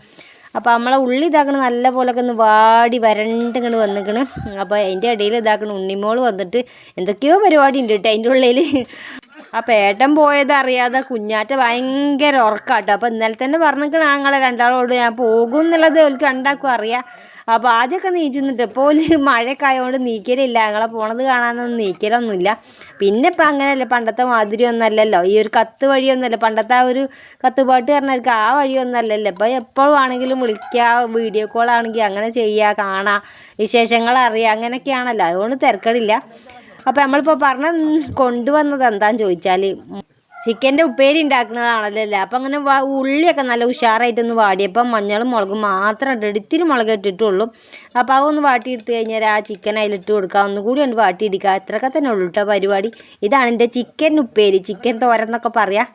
അപ്പോൾ നമ്മളെ ഉള്ളി ഇതാക്കണ നല്ല പോലൊക്കെ ഒന്ന് വാടി വരണ്ട് ഇങ്ങോട്ട് വന്നിക്കണ്. അപ്പോൾ അതിന്റെ ഇടയിൽ ഇതാക്കണ ഉണ്ണിമോൾ വന്നിട്ട് എന്തൊക്കെയോ പരിപാടി ഉണ്ട് കേട്ടോ അതിന്റെ ഉള്ളിൽ അപ്പോൾ ഏട്ടൻ പോയത് അറിയാതെ കുഞ്ഞാറ്റ ഭയങ്കര ഉറക്കാട്ടോ. അപ്പോൾ ഇന്നലെ തന്നെ പറഞ്ഞിരിക്കണ ഞങ്ങളെ രണ്ടാളോട് ഞാൻ പോകും എന്നുള്ളത് അവർക്ക് രണ്ടാക്കും അറിയാം. അപ്പോൾ ആദ്യമൊക്കെ നീച്ചുന്നിട്ട് ഇപ്പോൾ മഴയൊക്കെ ആയതുകൊണ്ട് നീക്കലില്ല. ഞങ്ങളെ പോണത് കാണാനൊന്നും നീക്കലൊന്നുമില്ല. പിന്നെ ഇപ്പം അങ്ങനെയല്ല പണ്ടത്തെ മാതിരി ഒന്നല്ലല്ലോ ഈ ഒരു കത്ത് വഴിയൊന്നുമല്ല പണ്ടത്തെ ആ ഒരു കത്തുപാട്ട് പറഞ്ഞവർക്ക് ആ വഴിയൊന്നല്ലല്ലോ. ഇപ്പോൾ എപ്പോഴും ആണെങ്കിലും വിളിക്കുക വീഡിയോ കോൾ ആണെങ്കിൽ അങ്ങനെ ചെയ്യുക കാണാം വിശേഷങ്ങൾ അറിയുക അങ്ങനെയൊക്കെയാണല്ലോ. അതുകൊണ്ട് തിരക്കടില്ല. അപ്പോൾ നമ്മളിപ്പോൾ പറഞ്ഞ കൊണ്ടുവന്നത് എന്താന്ന് ചോദിച്ചാൽ ചിക്കന്റെ ഉപ്പേരി ഉണ്ടാക്കുന്നതാണല്ലോ അപ്പം അങ്ങനെ ഉള്ളിയൊക്കെ നല്ല ഉഷാറായിട്ടൊന്ന് വാടിയപ്പം മഞ്ഞളും മുളകും മാത്രം ഇട്ടിട്ട് ഇത്തിരി മുളക് ഇട്ടിട്ടുള്ളൂ. അപ്പോൾ അതൊന്ന് വാട്ടിയെടുത്ത് കഴിഞ്ഞാൽ ആ ചിക്കൻ അതിലിട്ട് കൊടുക്കുക ഒന്നുകൂടി ഒന്ന് വാട്ടിയിടിക്കുക അത്രയൊക്കെ തന്നെ ഉള്ളൂ കേട്ടോ പരിപാടി. ഇതാണ് എന്റെ ചിക്കൻ ഉപ്പേരി. ചിക്കൻ തോരന്നൊക്കെ പറയാം.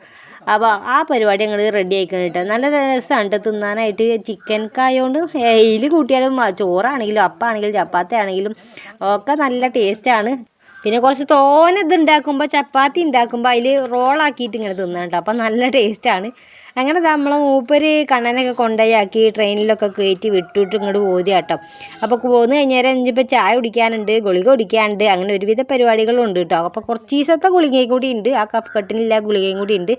അപ്പോൾ ആ പരിപാടി ഞങ്ങൾ റെഡി ആയിക്കണം കേട്ടോ നല്ല രസമാണ് തിന്നാനായിട്ട്. ചിക്കൻ കായോണ്ട് എയിൽ കൂട്ടിയാലും ചോറാണെങ്കിലും അപ്പാണെങ്കിലും ചപ്പാത്തി ആണെങ്കിലും ഒക്കെ നല്ല ടേസ്റ്റാണ് പിന്നെ കുറച്ച് തോനെ ഇത് ഉണ്ടാക്കുമ്പോൾ ചപ്പാത്തി ഉണ്ടാക്കുമ്പോൾ അതിൽ റോളാക്കിയിട്ട് ഇങ്ങനെ തിന്നാം കേട്ടോ. അപ്പം നല്ല ടേസ്റ്റാണ് അങ്ങനെ നമ്മളെ മൂപ്പര് കണ്ണനൊക്കെ കൊണ്ടുപോയി ആക്കി ട്രെയിനിലൊക്കെ കയറ്റി വിട്ടിട്ട് ഇങ്ങോട്ട് പോതി കേട്ടോ. അപ്പോൾ പോന്ന് കഴിഞ്ഞാൽ ഇനിയിപ്പോൾ ചായ കുടിക്കാനുണ്ട് ഗുളിക കുടിക്കാനുണ്ട് അങ്ങനെ ഒരുവിധ പരിപാടികളുണ്ട് കേട്ടോ. അപ്പോൾ കുറച്ച് ദിവസത്തെ ഗുളികയും കൂടി ഉണ്ട്. ആ കഫ് കട്ടിനില്ല ഗുളികയും കൂടി ഉണ്ട്.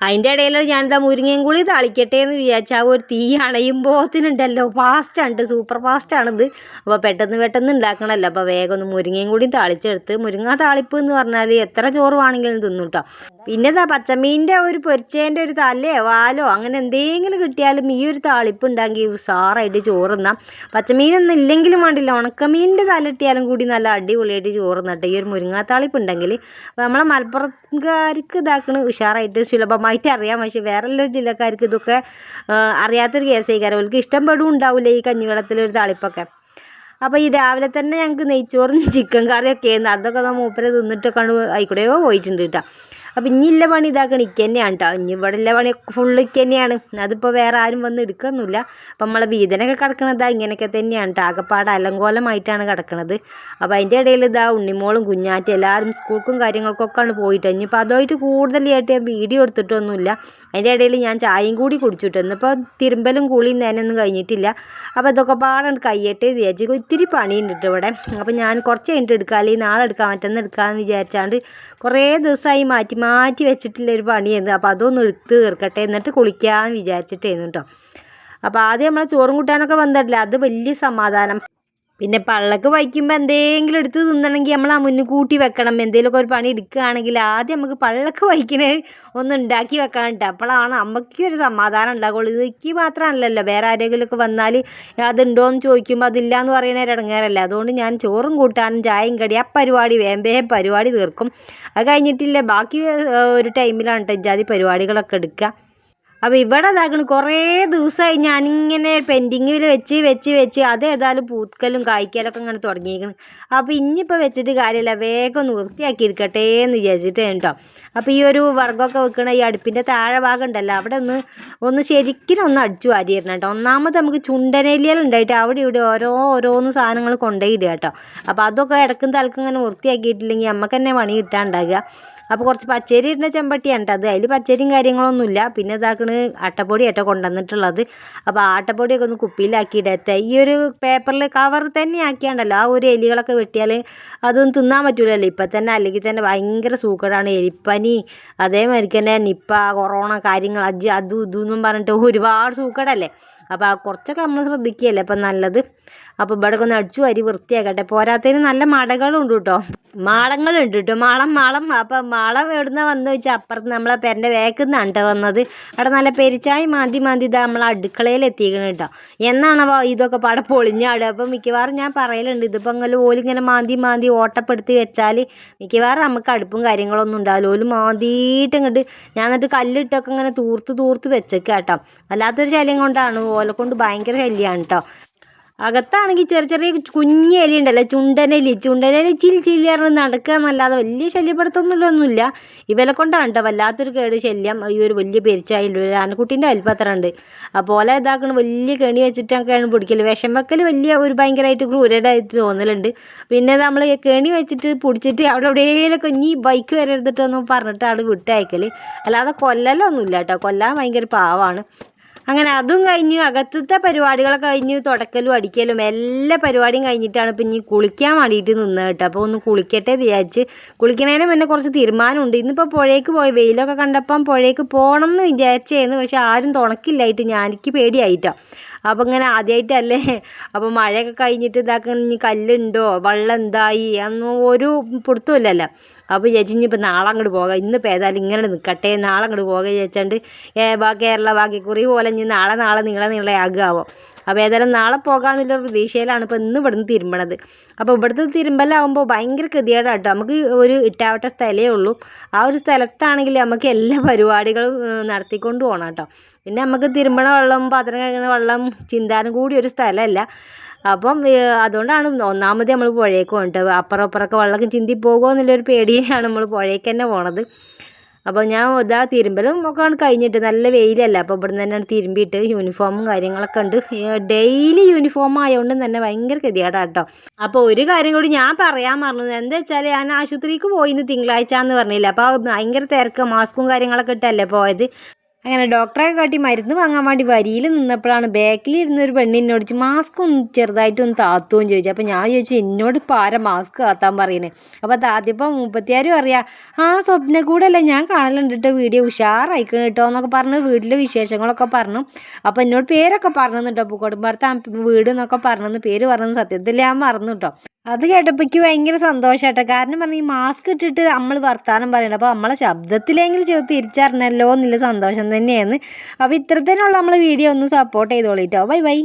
അതിന്റെ ഇടയിൽ ഞാൻ എന്താ മുരിങ്ങയും കൂടി തളിക്കട്ടെ എന്ന് വിചാരിച്ചാൽ ഒരു തീ അണയുമ്പോത്തിനുണ്ടല്ലോ. ഫാസ്റ്റാണ്ട് സൂപ്പർ ഫാസ്റ്റാണിത് അപ്പോൾ പെട്ടെന്ന് പെട്ടെന്ന് ഉണ്ടാക്കണമല്ലോ. അപ്പോൾ വേഗം ഒന്ന് മുരിങ്ങയും കൂടി താളിച്ചെടുത്ത് മുരിങ്ങ താളിപ്പ് എന്ന് പറഞ്ഞാൽ എത്ര ചോറ് വേണമെങ്കിലും തിന്നും പിന്നെ പച്ചമീന്റെ ഒരു പൊരിച്ചേന്റെ ഒരു തലയോ വാലോ അങ്ങനെ എന്തെങ്കിലും കിട്ടിയാലും ഈ ഒരു താളിപ്പ് ഉണ്ടെങ്കിൽ ഉസാറായിട്ട് ചോറുന്നാം. പച്ചമീനൊന്നും ഇല്ലെങ്കിലും വേണ്ടില്ല ഉണക്കമീനിന്റെ തല ഇട്ടിയാലും കൂടി നല്ല അടിപൊളിയായിട്ട് ചോറുന്നട്ടെ ഈ ഒരു മുരിങ്ങാ താളിപ്പ് ഉണ്ടെങ്കിൽ നമ്മളെ മലപ്പുറംകാർക്ക് ഇതാക്കണ ഉഷാറായിട്ട് സുലഭമായിട്ട് അറിയാം. പക്ഷേ വേറെ എല്ലാ ജില്ലക്കാർക്ക് ഇതൊക്കെ അറിയാത്തൊരു അറിയാത്തൊരു കേസേക്കാരം. അവർക്ക് ഇഷ്ടപ്പെടും ഉണ്ടാവില്ല ഈ കഞ്ഞിവെള്ളത്തിലൊരു താളിപ്പൊക്കെ. അപ്പോൾ ഈ രാവിലെ തന്നെ ഞങ്ങൾക്ക് നെയ്ച്ചോറും ചിക്കൻ കറിയൊക്കെ ആയിരുന്നു. അതൊക്കെ മൂപ്പരെ തിന്നിട്ടൊക്കെ ആയിക്കൂടെയോ പോയിട്ടുണ്ട് കേട്ടോ അപ്പോൾ ഇനി ഇല്ല പണി ഇതാക്കണം ഇക്ക് തന്നെയാണ് കേട്ടോ ഇനി ഇവിടെ ഉള്ള പണി ഫുള്ള് ഇക്ക് തന്നെയാണ്. അതിപ്പോൾ വേറെ ആരും വന്ന് എടുക്കൊന്നുമില്ല അപ്പം നമ്മളെ വീതനൊക്കെ കിടക്കണത് ഇങ്ങനെയൊക്കെ തന്നെയാണ് കേട്ടോ ആകപ്പാട് അലങ്കോലമായിട്ടാണ് കിടക്കണത്. അപ്പോൾ അതിന്റെ ഇടയിൽ ഇതാ ഉണ്ണിമോളും കുഞ്ഞാറ്റും എല്ലാവരും സ്കൂൾക്കും കാര്യങ്ങൾക്കൊക്കെയാണ് പോയിട്ട്. ഇനിയിപ്പോൾ അതുമായിട്ട് കൂടുതലായിട്ട് ഞാൻ വീഡിയോ എടുത്തിട്ടൊന്നുമില്ല. അതിന്റെ ഇടയിൽ ഞാൻ ചായയും കൂടി കുടിച്ചിട്ട്. ഇന്നിപ്പോൾ തിരുമ്പലും കുളിയും നേനൊന്നും കഴിഞ്ഞിട്ടില്ല. അപ്പോൾ ഇതൊക്കെ പാടാണ് കയ്യട്ടെ വിചാരിച്ചു ഒത്തിരി പണിയുണ്ട് കേട്ടോ ഇവിടെ. അപ്പോൾ ഞാൻ കുറച്ച് കഴിഞ്ഞിട്ട് എടുക്കാം. അല്ലെങ്കിൽ നാളെ എടുക്കാം. മറ്റന്ന് എടുക്കാമെന്ന് വിചാരിച്ചാണ്ട് കുറേ ദിവസമായി മാറ്റി മാറ്റി വെച്ചിട്ടുള്ള ഒരു പണിയായിരുന്നു. അപ്പോൾ അതൊന്ന് എടുത്ത് തീർക്കട്ടെ എന്നിട്ട് കുളിക്കാമെന്ന് വിചാരിച്ചിട്ടായിരുന്നു കേട്ടോ അപ്പോൾ ആദ്യം നമ്മൾ ചോറും കൂട്ടാനൊക്കെ വന്നിട്ടില്ല. അത് വലിയ സമാധാനം. പിന്നെ പള്ളക്ക് വയ്ക്കുമ്പോൾ എന്തെങ്കിലും എടുത്ത് തിന്നണമെങ്കിൽ നമ്മൾ ആ മുന്നിൽ കൂട്ടി വെക്കണം. എന്തെങ്കിലുമൊക്കെ ഒരു പണി എടുക്കുകയാണെങ്കിൽ ആദ്യം നമുക്ക് പള്ളക്ക് വയ്ക്കണേ ഒന്ന് ഉണ്ടാക്കി വെക്കാൻ കേട്ടോ. അപ്പോഴാണ് അമ്മയ്ക്ക് ഒരു സമാധാനം ഉണ്ടാകുള്ളൂ ഇത് എനിക്ക് മാത്രമല്ലല്ലോ. വേറെ ആരെങ്കിലുമൊക്കെ വന്നാൽ അതുണ്ടോ എന്ന് ചോദിക്കുമ്പോൾ അതില്ല എന്ന് പറയുന്നവർ ഇടങ്ങേറല്ലേ. അതുകൊണ്ട് ഞാൻ ചോറും കൂട്ടാനും ചായയും കടി ആ പരിപാടി വേമ്പേ പരിപാടി തീർക്കും. അത് കഴിഞ്ഞിട്ടില്ല. ബാക്കി ഒരു ടൈമിലാണ് കേട്ടോ പരിപാടികളൊക്കെ എടുക്കുക. അപ്പോൾ ഇവിടെ ഇതാക്കണ് കുറേ ദിവസമായി ഞാനിങ്ങനെ പെൻഡിങ്ങിൽ വെച്ച് വെച്ച് വെച്ച് അത് ഏതായാലും പൂത്തലും കായ്ക്കലൊക്കെ ഇങ്ങനെ തുടങ്ങിയിരിക്കണം. അപ്പോൾ ഇനിയിപ്പോൾ വെച്ചിട്ട് കാര്യമില്ല വേഗം ഒന്ന് വൃത്തിയാക്കി എടുക്കട്ടെ എന്ന് വിചാരിച്ചിട്ട് കേട്ടോ. അപ്പോൾ ഈ ഒരു വർഗമൊക്കെ വെക്കണ ഈ അടുപ്പിന്റെ താഴെ ഭാഗം ഉണ്ടല്ലോ അവിടെ ഒന്ന് ഒന്ന് ശരിക്കും ഒന്ന് അടിച്ചു വാരിയിരുന്നു കേട്ടോ. ഒന്നാമത് നമുക്ക് ചുണ്ടനേലിയൽ ഉണ്ടായിട്ട് അവിടെ ഇവിടെ ഓരോ ഓരോന്ന് സാധനങ്ങൾ കൊണ്ടുപോയിടുക കേട്ടോ. അപ്പോൾ അതൊക്കെ ഇടക്കും തലക്കും ഇങ്ങനെ വൃത്തിയാക്കിയിട്ടില്ലെങ്കിൽ നമുക്ക് തന്നെ പണി കിട്ടാണ്ടാകുക അപ്പോൾ കുറച്ച് പച്ചരി ഇടുന്ന ചെമ്പട്ടിയാണ് കേട്ടോ അത്. അതിൽ പച്ചരിയും കാര്യങ്ങളൊന്നുമില്ല. പിന്നെ ഇതാക്കണ് അട്ടപ്പൊടി കേട്ടോ കൊണ്ടുവന്നിട്ടുള്ളത്. അപ്പോൾ ആ അട്ടപ്പൊടിയൊക്കെ ഒന്ന് കുപ്പിയിലാക്കി ഇടട്ടെ ഈ ഒരു പേപ്പറിൽ കവർ തന്നെ ആക്കിയാണ്ടല്ലോ. ആ ഒരു എലികളൊക്കെ വെട്ടിയാൽ അതൊന്നും തിന്നാൻ പറ്റൂലല്ലോ. ഇപ്പം തന്നെ അല്ലെങ്കിൽ തന്നെ ഭയങ്കര സൂക്കടാണ്. എലിപ്പനി അതേമാതിരി തന്നെ നിപ്പ കൊറോണ കാര്യങ്ങൾ അജ് അതും ഇതും എന്നും പറഞ്ഞിട്ട് ഒരുപാട് സൂക്കടല്ലേ. അപ്പോൾ കുറച്ചൊക്കെ നമ്മൾ ശ്രദ്ധിക്കുകയല്ലേ. അപ്പം നല്ലത് അപ്പോൾ ഇവിടെ ഒന്ന് അടിച്ചു അരി വൃത്തിയാക്കട്ടെ. പോരാത്തതിന് നല്ല മടകളും ഉണ്ട് കേട്ടോ മാളങ്ങളുണ്ട് കേട്ടോ മാളം മാളം. അപ്പം മാളം എവിടുന്ന വന്നു വെച്ചാൽ അപ്പുറത്ത് നമ്മളെ പെരന്റെ വേക്കുന്നാണ് കേട്ടോ വന്നത്. അവിടെ നല്ല പെരിച്ചായി മാന്തി മാന്തി ഇതാ നമ്മളെ അടുക്കളയിൽ എത്തിക്കണം കേട്ടോ. എന്നാണോ ഇതൊക്കെ പാടെ പൊളിഞ്ഞാടുക അപ്പം മിക്കവാറും ഞാൻ പറയലുണ്ട് ഇതിപ്പോൾ അങ്ങനെ ഓലിങ്ങനെ മാന്തി മാന്തി ഓട്ടപ്പെടുത്തി വെച്ചാൽ മിക്കവാറും നമുക്ക് അടുപ്പും കാര്യങ്ങളൊന്നും ഉണ്ടാവില്ല. ഓൽ മാന്തിയിട്ട് ഇങ്ങോട്ട് ഞാൻ എന്നിട്ട് കല്ലിട്ടൊക്കെ ഇങ്ങനെ തൂർത്ത് തൂർത്ത് വെച്ചേക്കാം കേട്ടോ വല്ലാത്തൊരു ശല്യം കൊണ്ടാണ് ഓലെ കൊണ്ട് ഭയങ്കര ശല്യമാണ് കേട്ടോ. അകത്താണെങ്കിൽ ചെറിയ ചെറിയ കുഞ്ഞി എലി ഉണ്ടല്ലോ ചുണ്ടനെലി ചുണ്ടനെലി ചിൽ ചില്ലിയറിന് നടക്കുക എന്നല്ലാതെ വലിയ ശല്യപ്പെടുത്തൊന്നുമില്ലൊന്നുമില്ല. ഇവരെ കൊണ്ടാണ് കേട്ടോ വല്ലാത്തൊരു കേട് ശല്യം. ഈ ഒരു വലിയ പെരിച്ചായുണ്ട് ഒരു ആനക്കുട്ടീന്റെ അൽപ്പത്ര ഉണ്ട് അപ്പോൾ ഇതാക്കണ വലിയ കെണി വെച്ചിട്ടൊക്കെയാണ് പിടിക്കൽ വിഷം വെക്കൽ വലിയ ഒരു ഭയങ്കരമായിട്ട് ആയിട്ട് തോന്നലുണ്ട്. പിന്നെ നമ്മൾ കെണി വെച്ചിട്ട് പിടിച്ചിട്ട് അവിടെ എവിടെയെങ്കിലൊക്കെ ഇനി ബൈക്ക് വരരുതിട്ടൊന്നും പറഞ്ഞിട്ട് ആൾ വിട്ടയക്കൽ അല്ലാതെ കൊല്ലലൊന്നുമില്ല കേട്ടോ കൊല്ലാൻ ഭയങ്കര പാവമാണ് അങ്ങനെ അതും കഴിഞ്ഞു. അകത്തത്തെ പരിപാടികളൊക്കെ കഴിഞ്ഞു. തുടക്കലും അടിക്കലും എല്ലാ പരിപാടിയും കഴിഞ്ഞിട്ടാണ് ഇപ്പം ഇനി കുളിക്കാൻ വേണ്ടിയിട്ട് നിന്നത് കേട്ടോ. അപ്പോൾ ഒന്ന് കുളിക്കട്ടെ എന്ന് വിചാരിച്ച് കുളിക്കണേന് മുന്നേ കുറച്ച് തീരുമാനമുണ്ട്. ഇന്നിപ്പോൾ പുഴയ്ക്ക് പോയി. വെയിലൊക്കെ കണ്ടപ്പം പുഴയ്ക്ക് പോകണം എന്ന് വിചാരിച്ചായിരുന്നു പക്ഷെ ആരും തുണക്കില്ലായിട്ട് ഞാൻ എനിക്ക് പേടിയായിട്ടോ. അപ്പോൾ ഇങ്ങനെ ആദ്യമായിട്ടല്ലേ അപ്പോൾ മഴയൊക്കെ കഴിഞ്ഞിട്ട് ഇതാക്കാൻ ഇനി കല്ലുണ്ടോ? വെള്ളം എന്തായി? അന്നും ഒരു പിടുത്തമില്ലല്ലോ അപ്പോൾ ചേച്ചി ഇനിയിപ്പോൾ നാളെ അങ്ങോട്ട് പോകാം. ഇന്നിപ്പോൾ ഏതായാലും ഇങ്ങനെ നിൽക്കട്ടെ നാളെ അങ്ങോട്ട് പോകാം ചേച്ചാണ്ട് കേരള ഭാഗ്യക്കുറി പോലെ ഇനി നാളെ നാളെ നീളെ നീളെ ആകുമോ അപ്പോൾ ഏതായാലും നാളെ പോകാമെന്നുള്ള പ്രതീക്ഷയിലാണ് ഇപ്പോൾ ഇന്ന് ഇവിടുന്ന് തിരുമ്പണത്. അപ്പോൾ ഇവിടുത്തെ തിരുമ്പലാകുമ്പോൾ ഭയങ്കര കൃതിയായിട്ട് കേട്ടോ. നമുക്ക് ഒരു ഇട്ടാവട്ട സ്ഥലമേ ഉള്ളൂ. ആ ഒരു സ്ഥലത്താണെങ്കിൽ നമുക്ക് എല്ലാ പരിപാടികളും നടത്തിക്കൊണ്ട് പോകണം കേട്ടോ. പിന്നെ നമുക്ക് തിരുമ്പണ വെള്ളം പാത്രം കഴിക്കുന്ന വെള്ളം ചിന്താനും കൂടി ഒരു സ്ഥലമല്ല. അപ്പം അതുകൊണ്ടാണ് ഒന്നാമത് നമ്മൾ പുഴയ്ക്ക് പോകേണ്ടത് അപ്പുറം അപ്പുറമൊക്കെ വെള്ളം ചിന്തി പോകുമോ എന്നുള്ളൊരു പേടിയാണ് നമ്മൾ പുഴയ്ക്ക് തന്നെ പോണത് അപ്പോൾ ഞാൻ ഇതാ തിരുമ്പലും ഒക്കെ കഴിഞ്ഞിട്ട് നല്ല വെയിലല്ല അപ്പോൾ ഇവിടുന്ന് തന്നെയാണ് തിരുമ്പിയിട്ട് യൂണിഫോമും കാര്യങ്ങളൊക്കെ ഉണ്ട്. ഡെയിലി യൂണിഫോം ആയതുകൊണ്ട് തന്നെ ഭയങ്കര ഗതികേടാണ് കേട്ടോ അപ്പോൾ ഒരു കാര്യം കൂടി ഞാൻ പറയാൻ പറഞ്ഞു എന്താ വെച്ചാൽ ഞാൻ ആശുപത്രിക്ക് പോയിന്ന് തിങ്കളാഴ്ച എന്ന് പറഞ്ഞില്ല അപ്പോൾ ഭയങ്കര തിരക്ക് മാസ്കും കാര്യങ്ങളൊക്കെ ഇട്ടല്ലേ പോയത്? അങ്ങനെ ഡോക്ടറെ കാട്ടി മരുന്ന് വാങ്ങാൻ വേണ്ടി വരിയിൽ നിന്നപ്പോഴാണ് ബാക്കിൽ ഇരുന്ന ഒരു പെണ്ണിനോട് എന്നോട് മാസ്ക് ഒന്ന് ചെറുതായിട്ടൊന്ന് താത്തുവെന്ന് ചോദിച്ചു. അപ്പോൾ ഞാൻ ചോദിച്ചു എന്നോട് ഇപ്പോൾ ആരാ മാസ്ക് താത്താൻ പറയുന്നത് അപ്പോൾ താത്തിയപ്പോൾ മുപ്പത്തിയാരും അറിയാം. ആ സ്വപ്ന കൂടെ അല്ല ഞാൻ കാണലുണ്ട് കേട്ടോ വീഡിയോ ഉഷാറായിക്കണം കേട്ടോ എന്നൊക്കെ പറഞ്ഞു വീട്ടിലെ വിശേഷങ്ങളൊക്കെ പറഞ്ഞു. അപ്പോൾ എന്നോട് പേരൊക്കെ പറഞ്ഞു കേട്ടോ ആ വീട് എന്നൊക്കെ പറഞ്ഞു പേര് പറഞ്ഞു സത്യത്തിൽ ഞാൻ മറന്നു കേട്ടോ അത് കേട്ടപ്പോൾ എനിക്ക് ഭയങ്കര സന്തോഷമായിട്ടോ കാരണം പറഞ്ഞാൽ ഈ മാസ്ക് ഇട്ടിട്ട് നമ്മൾ വർത്താനം പറയണം അപ്പോൾ നമ്മളെ ശബ്ദത്തിലെങ്കിലും ചെറു തിരിച്ചറിഞ്ഞല്ലോ എന്നുള്ള സന്തോഷം തന്നെയാണ് അപ്പോൾ ഇത്രത്തേനുള്ള നമ്മൾ വീഡിയോ ഒന്ന് സപ്പോർട്ട് ചെയ്തോളിട്ടോ. Bye bye